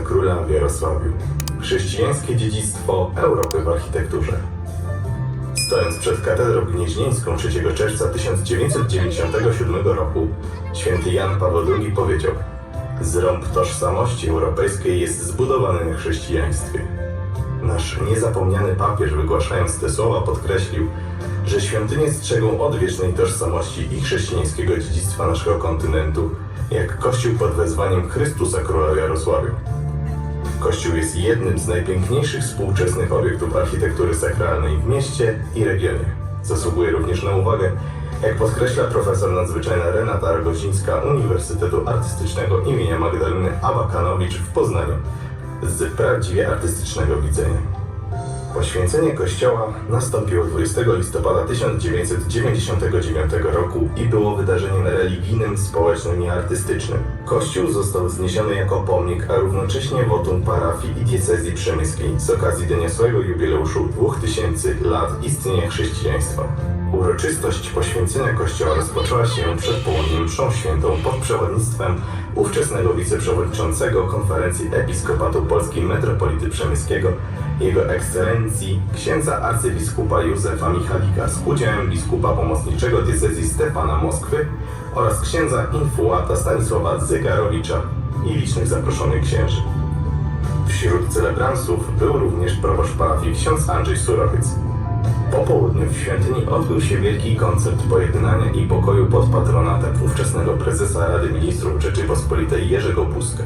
Chrystusa Króla w Jarosławiu. Chrześcijańskie dziedzictwo Europy w architekturze. Stojąc przed katedrą gnieźnieńską 3 czerwca 1997 roku, święty Jan Paweł II powiedział Zrąb tożsamości europejskiej jest zbudowany na chrześcijaństwie. Nasz niezapomniany papież wygłaszając te słowa podkreślił, że świątynie strzegą odwiecznej tożsamości i chrześcijańskiego dziedzictwa naszego kontynentu, jak Kościół pod wezwaniem Chrystusa Króla Jarosławiu. Kościół jest jednym z najpiękniejszych współczesnych obiektów architektury sakralnej w mieście i regionie. Zasługuje również na uwagę, jak podkreśla profesor nadzwyczajna Renata Rogozińska Uniwersytetu Artystycznego imienia Magdaleny Abakanowicz w Poznaniu z prawdziwie artystycznego widzenia. Poświęcenie kościoła nastąpiło 20 listopada 1999 roku i było wydarzeniem religijnym, społecznym i artystycznym. Kościół został zniesiony jako pomnik, a równocześnie wotum parafii i diecezji przemyskiej z okazji doniosłego jubileuszu 2000 lat istnienia chrześcijaństwa. Uroczystość poświęcenia kościoła rozpoczęła się przed południem mszą świętą pod przewodnictwem ówczesnego wiceprzewodniczącego konferencji Episkopatu Polskiej Metropolity Przemyskiego, jego ekscelencji księdza arcybiskupa Józefa Michalika z udziałem biskupa pomocniczego diecezji Stefana Moskwy oraz księdza infułata Stanisława Zygarowicza i licznych zaproszonych księży. Wśród celebransów był również proboszcz parafii ksiądz Andrzej Surowiec. Po południu w świątyni odbył się wielki koncert pojednania i pokoju pod patronatem ówczesnego prezesa Rady Ministrów Rzeczypospolitej Jerzego Buzka.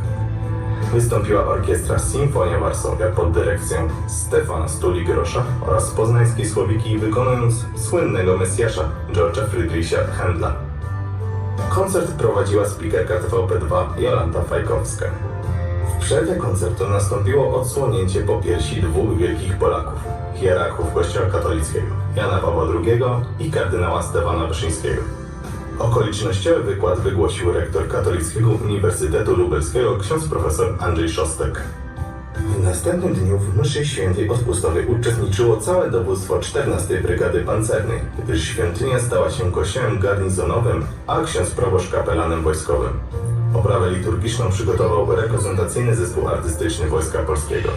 Wystąpiła orkiestra Sinfonia Varsovia pod dyrekcją Stefana Stuli-Grosza oraz poznańskiej Słowiki wykonując słynnego Mesjasza George'a Friedricha Händla. Koncert prowadziła spikerka TVP2 Jolanta Fajkowska. Przerwie koncertu nastąpiło odsłonięcie po piersi dwóch wielkich Polaków, hierarchów Kościoła katolickiego, Jana Pawła II i kardynała Stefana Wyszyńskiego. Okolicznościowy wykład wygłosił rektor Katolickiego Uniwersytetu Lubelskiego ksiądz profesor Andrzej Szostek. W następnym dniu w mszy świętej odpustowej uczestniczyło całe dowództwo 14 Brygady Pancernej, gdyż świątynia stała się kościołem garnizonowym, a ksiądz proboszcz kapelanem wojskowym. Oprawę liturgiczną przygotował reprezentacyjny zespół artystyczny Wojska Polskiego.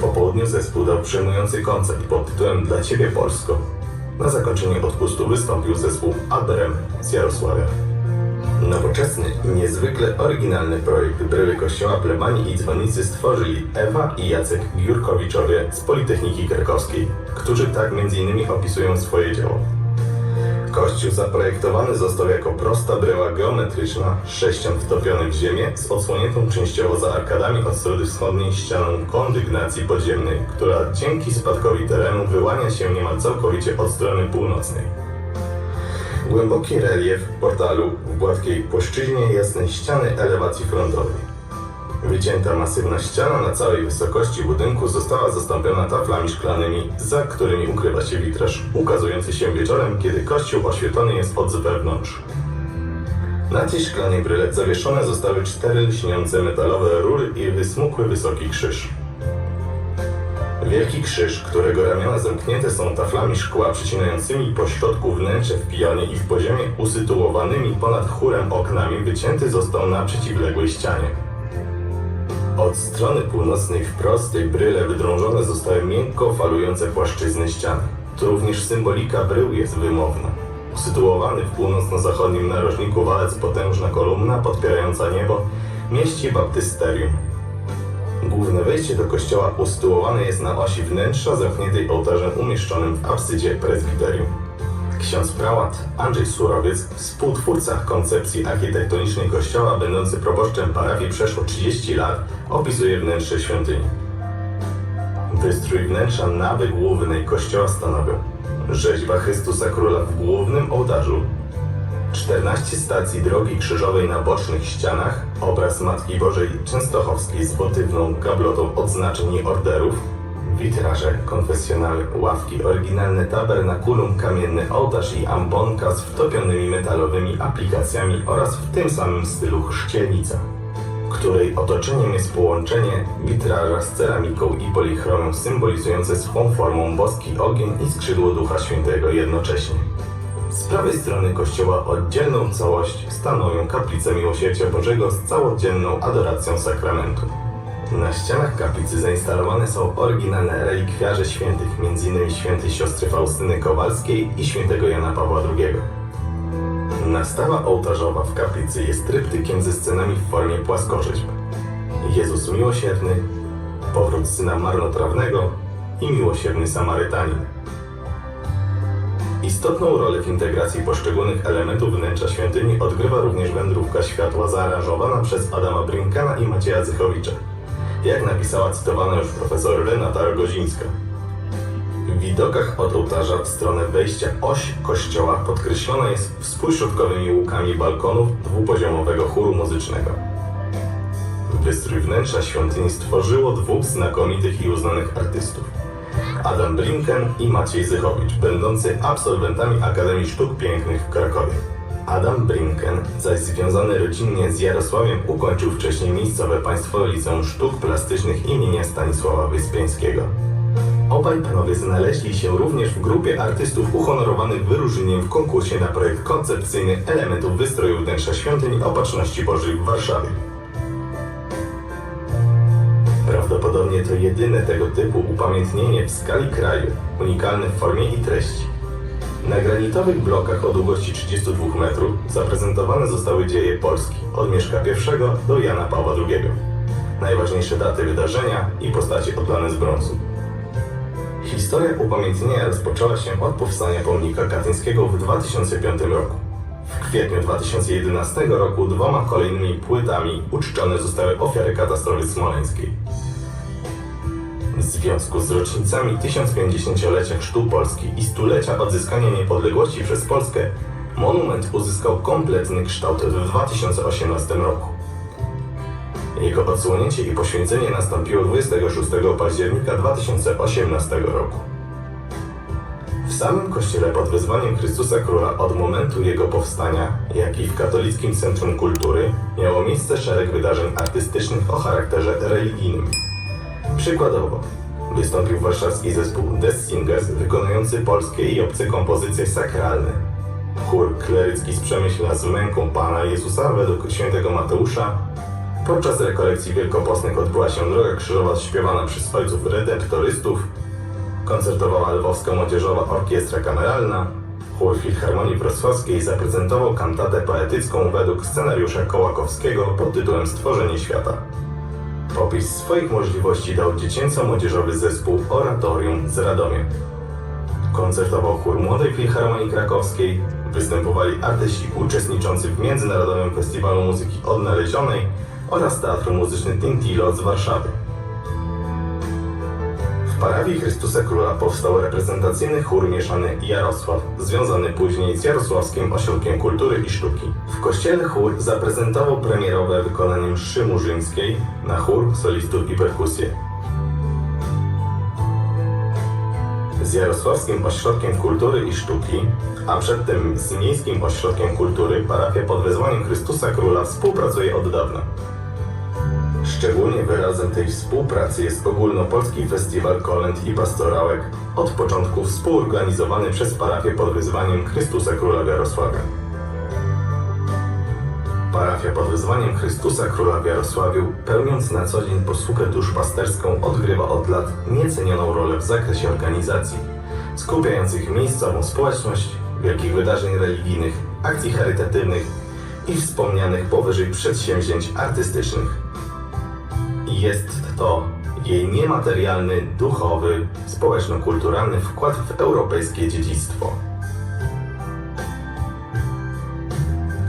Po południu zespół dał przejmujący koncert pod tytułem Dla Ciebie Polsko. Na zakończenie odpustu wystąpił zespół Abrem z Jarosławia. Nowoczesny i niezwykle oryginalny projekt bryły kościoła plebanii i dzwonnicy stworzyli Ewa i Jacek Giurkowiczowie z Politechniki Krakowskiej, którzy tak m.in. opisują swoje dzieło. Kościół zaprojektowany został jako prosta bryła geometryczna, sześcian wtopiony w ziemię z odsłoniętą częściowo za arkadami od strony wschodniej ścianą kondygnacji podziemnej, która dzięki spadkowi terenu wyłania się niemal całkowicie od strony północnej. Głęboki relief portalu w gładkiej płaszczyźnie jasnej ściany elewacji frontowej. Wycięta masywna ściana na całej wysokości budynku została zastąpiona taflami szklanymi, za którymi ukrywa się witraż, ukazujący się wieczorem, kiedy kościół oświetlony jest od wewnątrz. Na tej szklanej bryle zawieszone zostały cztery lśniące metalowe rury i wysmukły wysoki krzyż. Wielki krzyż, którego ramiona zamknięte są taflami szkła przecinającymi po środku wnętrze w pionie i w poziomie usytuowanymi ponad chórem oknami wycięty został na przeciwległej ścianie. Od strony północnej wprost tej bryle wydrążone zostały miękko falujące płaszczyzny ścian. Tu również symbolika brył jest wymowna. Usytuowany w północno-zachodnim narożniku walec potężna kolumna podpierająca niebo mieści baptysterium. Główne wejście do kościoła usytuowane jest na osi wnętrza zamkniętej ołtarzem umieszczonym w absydzie prezbiterium. Ksiądz prałat Andrzej Surowiec, współtwórca koncepcji architektonicznej kościoła, będący proboszczem parafii przeszło 30 lat, opisuje wnętrze świątyni. Wystrój wnętrza nawy głównej kościoła stanowią rzeźba Chrystusa Króla w głównym ołtarzu, 14 stacji drogi krzyżowej na bocznych ścianach, obraz Matki Bożej Częstochowskiej z wotywną gablotą odznaczeń i orderów, witraże, konfesjonały, ławki, oryginalny tabernakulum, kamienny ołtarz i ambonka z wtopionymi metalowymi aplikacjami oraz w tym samym stylu chrzcielnica, której otoczeniem jest połączenie witraża z ceramiką i polichromą symbolizujące swą formą boski ogień i skrzydło Ducha Świętego jednocześnie. Z prawej strony kościoła oddzielną całość stanowią kaplicę Miłosierdzia Bożego z całodzienną adoracją sakramentu. Na ścianach kaplicy zainstalowane są oryginalne relikwiarze świętych, m.in. świętej siostry Faustyny Kowalskiej i świętego Jana Pawła II. Nastawa ołtarzowa w kaplicy jest tryptykiem ze scenami w formie płaskorzeźb. Jezus Miłosierny, powrót Syna Marnotrawnego i Miłosierny Samarytanin. Istotną rolę w integracji poszczególnych elementów wnętrza świątyni odgrywa również wędrówka światła zaaranżowana przez Adama Brinkana i Macieja Zychowicza, jak napisała cytowana już profesor Renata Rogozińska. W widokach od ołtarza w stronę wejścia oś kościoła podkreślona jest współśrodkowymi łukami balkonów dwupoziomowego chóru muzycznego. Wystrój wnętrza świątyni stworzyło dwóch znakomitych i uznanych artystów. Adam Brinken i Maciej Zychowicz, będący absolwentami Akademii Sztuk Pięknych w Krakowie. Adam Brinken, zaś związany rodzinnie z Jarosławiem, ukończył wcześniej miejscowe Państwowe Liceum Sztuk Plastycznych imienia Stanisława Wyspiańskiego. Obaj panowie znaleźli się również w grupie artystów uhonorowanych wyróżnieniem w konkursie na projekt koncepcyjny elementów wystroju wnętrza świątyni Opatrzności Bożej w Warszawie. Prawdopodobnie to jedyne tego typu upamiętnienie w skali kraju, unikalne w formie i treści. Na granitowych blokach o długości 32 metrów zaprezentowane zostały dzieje Polski od Mieszka I do Jana Pawła II. Najważniejsze daty wydarzenia i postacie oddane z brązu. Historia upamiętnienia rozpoczęła się od powstania pomnika katyńskiego w 2005 roku. W kwietniu 2011 roku dwoma kolejnymi płytami uczczone zostały ofiary katastrofy smoleńskiej. W związku z rocznicami 1050-lecia Chrztu Polski i stulecia odzyskania niepodległości przez Polskę, monument uzyskał kompletny kształt w 2018 roku. Jego odsłonięcie i poświęcenie nastąpiło 26 października 2018 roku. W samym kościele pod wezwaniem Chrystusa Króla od momentu jego powstania, jak i w Katolickim Centrum Kultury miało miejsce szereg wydarzeń artystycznych o charakterze religijnym. Przykładowo, wystąpił warszawski zespół The Singers wykonujący polskie i obce kompozycje sakralne. Chór klerycki z Przemyśla z męką Pana Jezusa według świętego Mateusza. Podczas rekolekcji wielkopostnych odbyła się Droga Krzyżowa śpiewana przez ojców redemptorystów. Koncertowała Lwowska Młodzieżowa Orkiestra Kameralna. Chór Filharmonii Wrocławskiej zaprezentował kantatę poetycką według scenariusza Kołakowskiego pod tytułem Stworzenie Świata. Popis swoich możliwości dał dziecięco-młodzieżowy zespół Oratorium z Radomia. Koncertował chór Młodej Filharmonii Krakowskiej, występowali artyści uczestniczący w Międzynarodowym Festiwalu Muzyki Odnalezionej oraz Teatr Muzyczny Tintilo z Warszawy. Parafii Chrystusa Króla powstał reprezentacyjny chór mieszany Jarosław, związany później z Jarosławskim Ośrodkiem Kultury i Sztuki. W kościele chór zaprezentował premierowe wykonanie mszy murzyńskiej na chór, solistów i perkusję. z Jarosławskim Ośrodkiem Kultury i Sztuki, a przedtem z Miejskim Ośrodkiem Kultury parafia pod wezwaniem Chrystusa Króla współpracuje od dawna. Szczególnie wyrazem tej współpracy jest ogólnopolski festiwal kolęd i pastorałek, od początku współorganizowany przez parafię pod wyzwaniem Chrystusa Króla w Jarosławiu. Parafia pod wyzwaniem Chrystusa Króla w Jarosławiu, pełniąc na co dzień posługę duszpasterską, odgrywa od lat niecenioną rolę w zakresie organizacji, skupiających miejscową społeczność, wielkich wydarzeń religijnych, akcji charytatywnych i wspomnianych powyżej przedsięwzięć artystycznych. Jest to jej niematerialny, duchowy, społeczno-kulturalny wkład w europejskie dziedzictwo.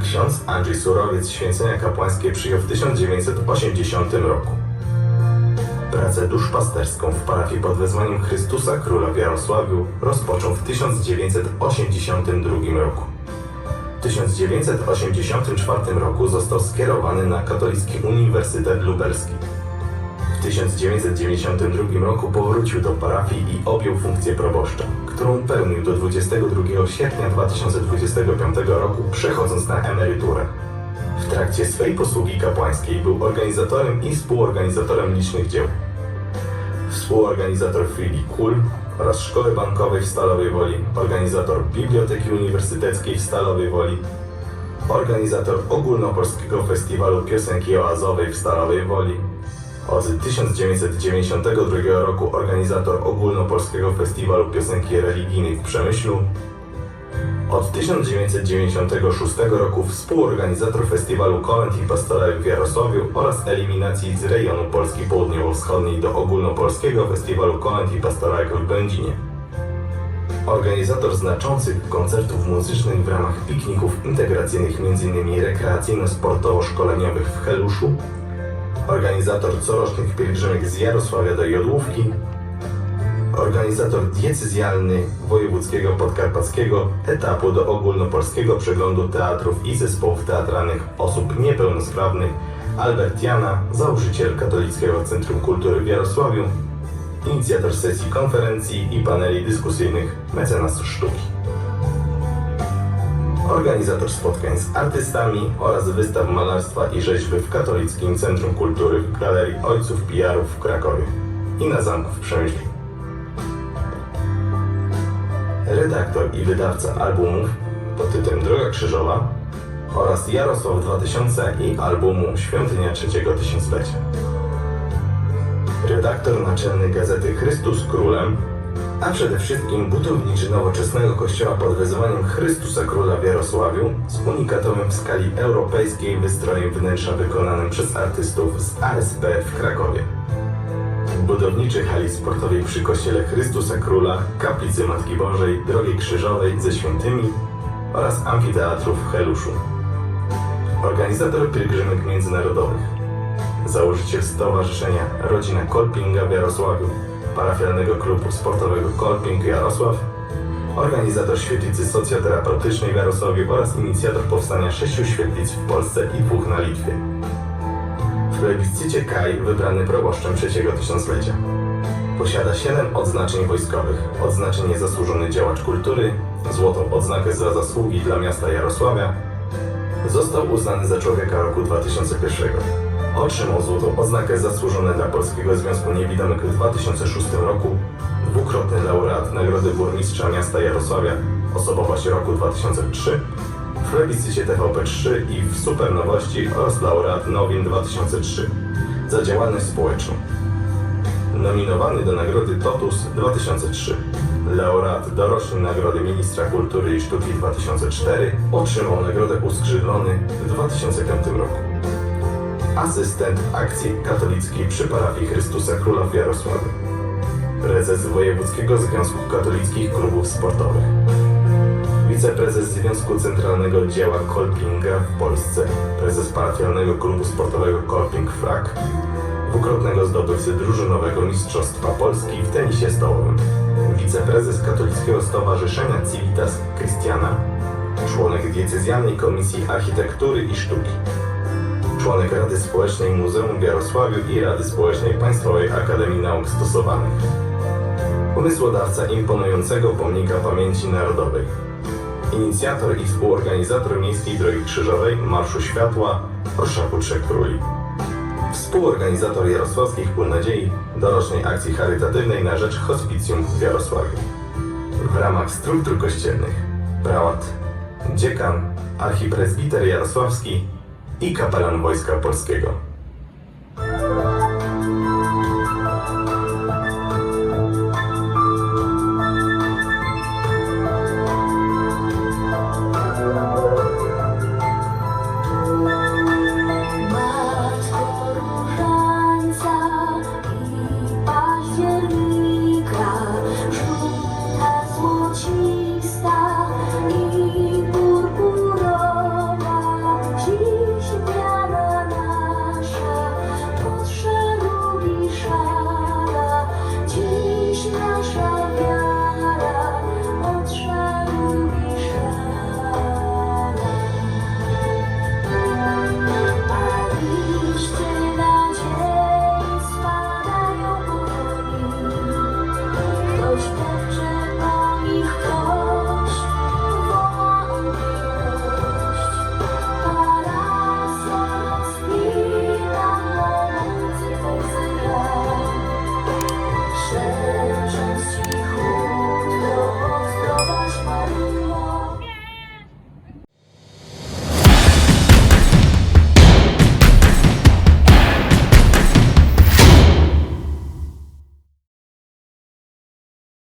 Ksiądz Andrzej Surowiec święcenia kapłańskie przyjął w 1980 roku. Pracę duszpasterską w parafii pod wezwaniem Chrystusa Króla w Jarosławiu rozpoczął w 1982 roku. W 1984 roku został skierowany na Katolicki Uniwersytet Lubelski. W 1992 roku powrócił do parafii i objął funkcję proboszcza, którą pełnił do 22 sierpnia 2025 roku, przechodząc na emeryturę. W trakcie swej posługi kapłańskiej był organizatorem i współorganizatorem licznych dzieł. współorganizator Fridi Kul oraz Szkoły Bankowej w Stalowej Woli, organizator Biblioteki Uniwersyteckiej w Stalowej Woli, organizator Ogólnopolskiego Festiwalu Piosenki Oazowej w Stalowej Woli, od 1992 roku organizator Ogólnopolskiego Festiwalu Piosenki Religijnej w Przemyślu, od 1996 roku współorganizator festiwalu Kolęd i Pastorałek w Jarosławiu oraz eliminacji z rejonu Polski Południowo-Wschodniej do ogólnopolskiego festiwalu Kolęd i Pastorałek w Będzinie. Organizator znaczących koncertów muzycznych w ramach pikników integracyjnych m.in. rekreacyjno-sportowo-szkoleniowych w Heluszu, organizator corocznych pielgrzymek z Jarosławia do Jodłówki, organizator diecezjalny wojewódzkiego podkarpackiego etapu do ogólnopolskiego przeglądu teatrów i zespołów teatralnych osób niepełnosprawnych. Albert Jana, założyciel Katolickiego Centrum Kultury w Jarosławiu, inicjator sesji konferencji i paneli dyskusyjnych mecenas sztuki. Organizator spotkań z artystami oraz wystaw malarstwa i rzeźby w Katolickim Centrum Kultury w Galerii Ojców Pijarów w Krakowie i na zamku w Przemyślu redaktor i wydawca albumów pod tytułem Droga Krzyżowa oraz Jarosław 2000 i albumu Świątynia Trzeciego Tysiąclecia. Redaktor naczelny gazety Chrystus Królem, a przede wszystkim budowniczy nowoczesnego kościoła pod wezwaniem Chrystusa Króla w Jarosławiu z unikatowym w skali europejskiej wystrojem wnętrza wykonanym przez artystów z ASP w Krakowie budowniczej hali sportowej przy kościele Chrystusa Króla, kaplicy Matki Bożej, Drogi Krzyżowej ze Świętymi oraz amfiteatru w Heluszu. Organizator pielgrzymek międzynarodowych. Założyciel Stowarzyszenia Rodzina Kolpinga w Jarosławiu, parafialnego klubu sportowego Kolping Jarosław, organizator świetlicy socjoterapeutycznej w oraz inicjator powstania sześciu świetlic w Polsce i dwóch na Litwie w plebiscycie Kaj wybrany proboszczem trzeciego tysiąclecia. Posiada 7 odznaczeń wojskowych, odznaczenie zasłużony działacz kultury, złotą odznakę za zasługi dla miasta Jarosławia. Został uznany za człowieka roku 2001. Otrzymał złotą odznakę zasłużone dla Polskiego Związku Niewidomych w 2006 roku, dwukrotny laureat Nagrody Burmistrza Miasta Jarosławia, osobowość roku 2003, w plebiscycie TVP3 i w Supernowości oraz laureat Nowin 2003 za działalność społeczną. Nominowany do Nagrody TOTUS 2003. Laureat dorocznej Nagrody Ministra Kultury i Sztuki 2004 otrzymał Nagrodę Uskrzydlony w 2005 roku. Asystent akcji katolickiej przy parafii Chrystusa Króla w Jarosławiu. Prezes Wojewódzkiego Związku Katolickich Klubów Sportowych. Wiceprezes Związku Centralnego Dzieła Kolpinga w Polsce, prezes parafialnego klubu sportowego Kolping Frak, dwukrotnego zdobywcy drużynowego Mistrzostwa Polski w tenisie stołowym, wiceprezes Katolickiego Stowarzyszenia Civitas Christiana, członek diecezjalnej Komisji Architektury i Sztuki, członek Rady Społecznej Muzeum w Jarosławiu i Rady Społecznej Państwowej Akademii Nauk Stosowanych, pomysłodawca imponującego pomnika pamięci narodowej, inicjator i współorganizator Miejskiej Drogi Krzyżowej, Marszu Światła, Orszaku Trzech Króli. Współorganizator Jarosławskich Pól Nadziei, dorocznej akcji charytatywnej na rzecz hospicjum w Jarosławiu. W ramach struktur kościelnych prałat, dziekan, archipresbiter jarosławski i kapelan Wojska Polskiego.